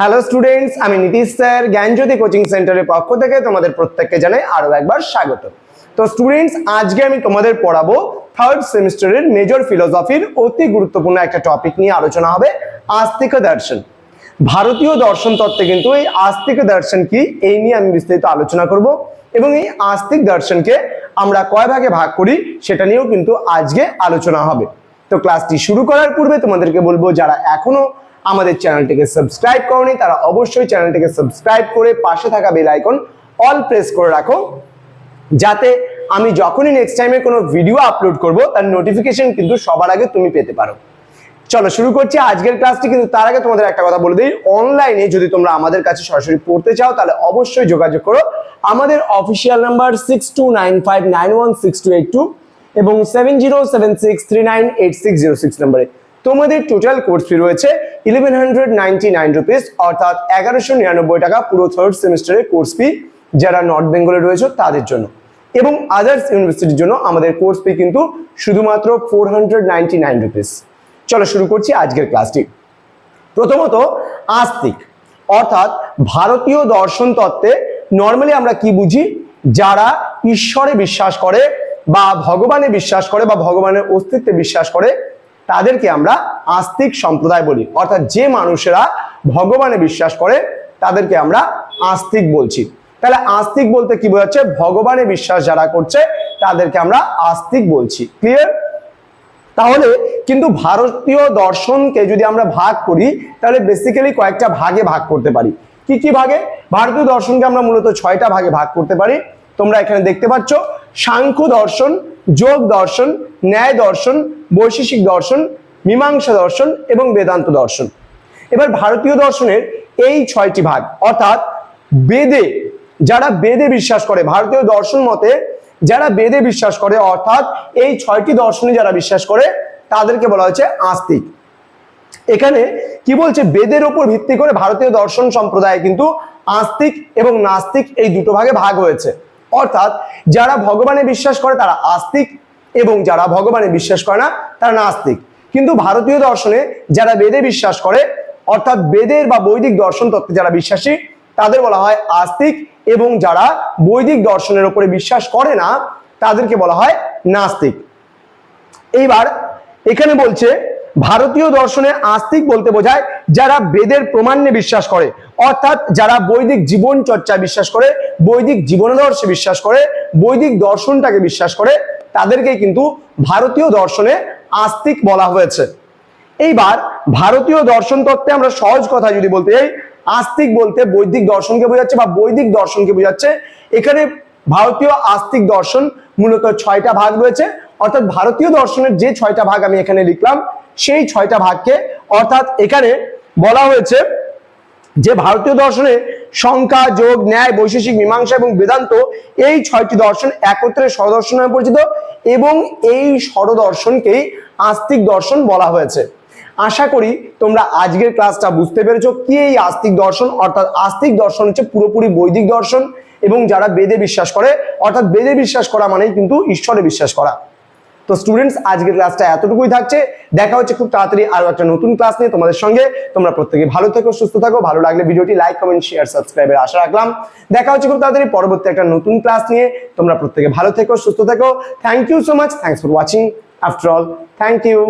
Hello students আমি Nitish sir, জ্ঞানজ্যোতি coaching সেন্টারের পক্ষ থেকে তোমাদের প্রত্যেককে জানাই আরও একবার স্বাগত। তো স্টুডেন্টস আজকে আমি তোমাদের পড়াবো থার্ড সেমিস্টারের মেজর ফিলোসফির অতি গুরুত্বপূর্ণ একটা টপিক নিয়ে আলোচনা হবে, আস্তিক দর্শন। ভারতীয় দর্শন তত্ত্বে কিন্তু এই আস্তিক দর্শন কি, এই নিয়ে আমি বিস্তারিত আলোচনা করব এবং এই আস্তিক দর্শনকে আমরা কয় ভাগে ভাগ করি, সেটা নিয়েও কিন্তু আজকে আলোচনা হবে। তো ক্লাসটি শুরু করার পূর্বে তোমাদেরকে বলব, যারা এখনও আমাদের চ্যানেলটিকে সাবস্ক্রাইব করনি, তারা অবশ্যই চ্যানেলটিকে সাবস্ক্রাইব করে পাশে থাকা বেল আইকন অল প্রেস করে রাখো, যাতে আমি যখনই নেক্সট টাইমে কোনো ভিডিও আপলোড করব, তার নোটিফিকেশন কিন্তু সবার আগে তুমি পেতে পারো। চলো শুরু করছি আজকের ক্লাসটি কিন্তু তার আগে তোমাদের একটা কথা বলে দিই। অনলাইনে যদি তোমরা আমাদের কাছে সরাসরি পড়তে চাও, তাহলে অবশ্যই যোগাযোগ করো। আমাদের official number six two nine five nine one six two eight two এবং seven zero seven six three nine eight six zero six নাম্বারে তোমাদের টোটাল কোর্স ফি রয়েছে eleven hundred ninety nine rupees অর্থাৎ এগারোশো নিরানব্বই টাকা পুরো থার্ড সেমিস্টারের কোর্স ফি যারা নর্থ বেঙ্গলে রয়েছে তাদের জন্য। এবং আদার্স ইউনিভার্সিটির জন্য আমাদের কোর্স ফি কিন্তু শুধুমাত্র ফোর রুপিস চলো শুরু করছি আজকের ক্লাসটি প্রথমত, আস্তিক, অর্থাৎ ভারতীয় দর্শন তত্ত্বে নর্মালি আমরা কি বুঝি? যারা ঈশ্বরে বিশ্বাস করে বা ভগবানে বিশ্বাস করে বা ভগবানের অস্তিত্বে বিশ্বাস করে তাদেরকে আমরা আস্তিক সম্প্রদায় বলি। অর্থাৎ যে মানুষেরা ভগবানে বিশ্বাস করে, তাদেরকে আমরা আস্তিক বলছি। তাহলে আস্তিক বলতে কি বোঝাচ্ছে? ভগবানে বিশ্বাস যারা করছে, তাদেরকে আমরা আস্তিক বলছি। ক্লিয়ার তাহলে কিন্তু ভারতীয় দর্শনকে যদি আমরা ভাগ করি, তাহলে বেসিক্যালি কয়েকটা ভাগে ভাগ করতে পারি। কি কি ভাগে? ভারতীয় দর্শনকে আমরা মূলত ছয়টা ভাগে ভাগ করতে পারি। তোমরা এখানে দেখতে পাচ্ছ, সাংখ্য দর্শন যোগ দর্শন, ন্যায় দর্শন, বৈশেষিক দর্শন, মীমাংসা দর্শন এবং বেদান্ত দর্শন। এবার ভারতীয় দর্শনের এই ছয়টি ভাগ, অর্থাৎ বেদে, যারা বেদে বিশ্বাস করে, ভারতীয় দর্শন মতে যারা বেদে বিশ্বাস করে, অর্থাৎ এই ছয়টি দর্শনে যারা বিশ্বাস করে, তাদেরকে বলা হয়েছে আস্তিক। এখানে কি বলছে? বেদের উপর ভিত্তি করে ভারতীয় দর্শন সম্প্রদায় কিন্তু আস্তিক এবং নাস্তিক এই দুটো ভাগে ভাগ হয়েছে। অর্থাৎ যারা ভগবানে বিশ্বাস করে তারা আস্তিক এবং যারা ভগবানে বিশ্বাস করে না, তারা নাস্তিক। কিন্তু ভারতীয় দর্শনে যারা বেদে বিশ্বাস করে, অর্থাৎ বেদের বা বৈদিক দর্শন তত্ত্বে যারা বিশ্বাসী, তাদের বলা হয় আস্তিক এবং যারা বৈদিক দর্শনের উপরে বিশ্বাস করে না, তাদেরকে বলা হয় নাস্তিক। এইবার এখানে বলছে ভারতীয় দর্শনে আস্তিক বলতে বোঝায় যারা বেদের প্রমাণ্যে বিশ্বাস করে, অর্থাৎ যারা বৈদিক জীবন চর্চায় বিশ্বাস করে, বৈদিক জীবনাদর্শে বিশ্বাস করে, বৈদিক দর্শনটাকে বিশ্বাস করে তাদেরকে কিন্তু ভারতীয় দর্শনে আস্তিক বলা হয়েছে। এইবার ভারতীয় দর্শন তত্ত্বে আমরা সহজ কথা যদি বলতে যাই, আস্তিক বলতে বৈদিক দর্শনকে বোঝাচ্ছে বা বৈদিক দর্শনকে বোঝাচ্ছে। এখানে ভারতীয় আস্তিক দর্শন মূলত ছয়টা ভাগ রয়েছে, অর্থাৎ ভারতীয় দর্শনের যে ছয়টা ভাগ আমি এখানে লিখলাম সেই ছয়টা ভাগকে অর্থাৎ এখানে বলা হয়েছে যে ভারতীয় দর্শনে সংখ্যা, যোগ, ন্যায়, বৈশেষিক, মীমাংসা এবং বেদান্ত এই ছয়টি দর্শন একত্রে স্বদর্শন নামে পরিচিত এবং এই স্বরদর্শনকেই আস্তিক দর্শন বলা হয়েছে। আশা করি তোমরা আজকের ক্লাসটা বুঝতে পেরেছ কি এই আস্তিক দর্শন, অর্থাৎ আস্তিক দর্শন হচ্ছে পুরোপুরি বৈদিক দর্শন এবং যারা বেদে বিশ্বাস করে, অর্থাৎ বেদে বিশ্বাস করা মানেই কিন্তু ঈশ্বরে বিশ্বাস করা। তো স্টুডেন্টস আজকের ক্লাসটা এতটুকুই থাকছে। দেখা হচ্ছে খুব তাড়াতাড়ি আরও একটা নতুন ক্লাস নিয়ে তোমাদের সঙ্গে। তোমরা প্রত্যেকে ভালো থেকো, সুস্থ থাকো। ভালো লাগলে ভিডিওটি লাইক কমেন্ট শেয়ার সাবস্ক্রাইবের আশা রাখলাম। দেখা হচ্ছে খুব তাড়াতাড়ি পরবর্তী একটা নতুন ক্লাস নিয়ে। তোমরা প্রত্যেকে ভালো থেকো, সুস্থ থেকো। Thank you so much thanks for watching after all thank you